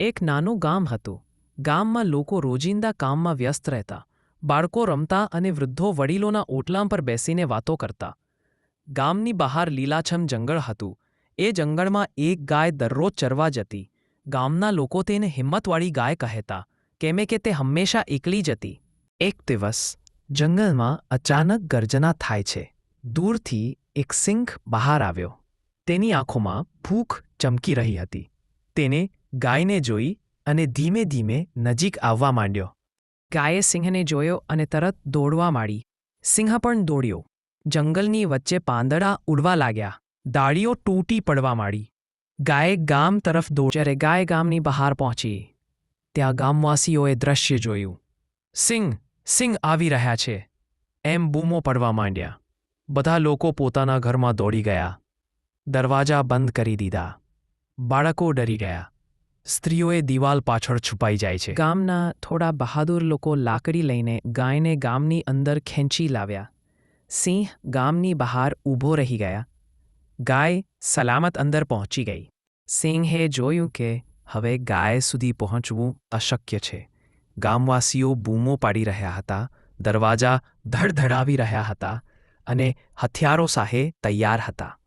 એક નાનું ગામ હતું. ગામમાં લોકો રોજિંદા કામમાં વ્યસ્ત રહેતા. બાળકો રમતા અને વૃદ્ધો વડીલોના ઓટલા પર બેસીને વાતો કરતા. ગામની બહાર લીલાછમ જંગલ હતું. એ જંગલમાં એક ગાય દરરોજ ચરવા જતી. ગામના લોકો તેને હિંમતવાળી ગાય કહેતા, કેમે કે તે હંમેશા એકલી જતી એક દિવસ, જંગલમાં અચાનક ગર્જના થાય છે. દૂરથી એક સિંહ બહાર આવ્યો. તેની આંખોમાં ભૂખ ચમકી રહી હતી. તેને ગાયને જોઈ અને ધીમે ધીમે નજીક આવવા માંડ્યો. ગાયે સિંહને જોયો અને તરત દોડવા માંડી. સિંહ પણ દોડ્યો. જંગલની વચ્ચે પાંદડા ઉડવા લાગ્યા. દાળીઓ તૂટી પડવા માંડી. ગાય ગામ તરફ દોડ જ્યારે ગાય ગામની બહાર પહોંચી, ત્યાં ગામવાસીઓએ દ્રશ્ય જોયું. સિંહ સિંહ આવી રહ્યા છે. એમ બૂમો પડવા માંડ્યા. બધા લોકો પોતાના ઘરમાં દોડી ગયા. દરવાજા બંધ કરી દીધા. બાળકો ડરી ગયા. સ્ત્રીઓએ દિવાલ પાછળ છુપાઈ જાય છે. ગામના થોડા બહાદુર લોકો લાકડી લઈને ગાયને ગામની અંદર ખેંચી લાવ્યા. સિંહ ગામની બહાર ઊભો રહી ગયા. ગાય સલામત અંદર પહોંચી ગઈ. સિંહે જોયું કે હવે ગાય સુધી પહોંચવું અશક્ય છે. ગામવાસીઓ બૂમો પાડી રહ્યા હતા, દરવાજા ધડધડાવી રહ્યા હતા અને હથિયારો સાહે તૈયાર હતા.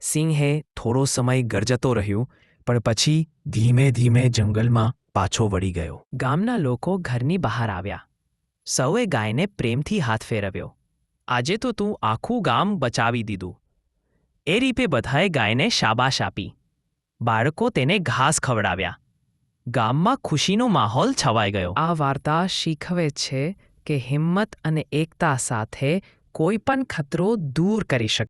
સિંહે થોડો સમય ગરજતો રહ્યું પણ પછી ધીમે ધીમે જંગલમાં પાછો વળી ગયો. ગામના લોકો ઘરની બહાર આવ્યા. સૌએ ગાયને પ્રેમથી હાથ ફેરવ્યો. આજે તો તું આખું ગામ બચાવી દીધું. એ રીતે બધાએ ગાયને શાબાશ આપી. બાળકો તેને ઘાસ ખવડાવ્યા. ગામમાં ખુશીનો માહોલ છવાઈ ગયો. આ વાર્તા શીખવે છે કે હિંમત અને એકતા સાથે કોઈ પણ ખતરો દૂર કરી શકે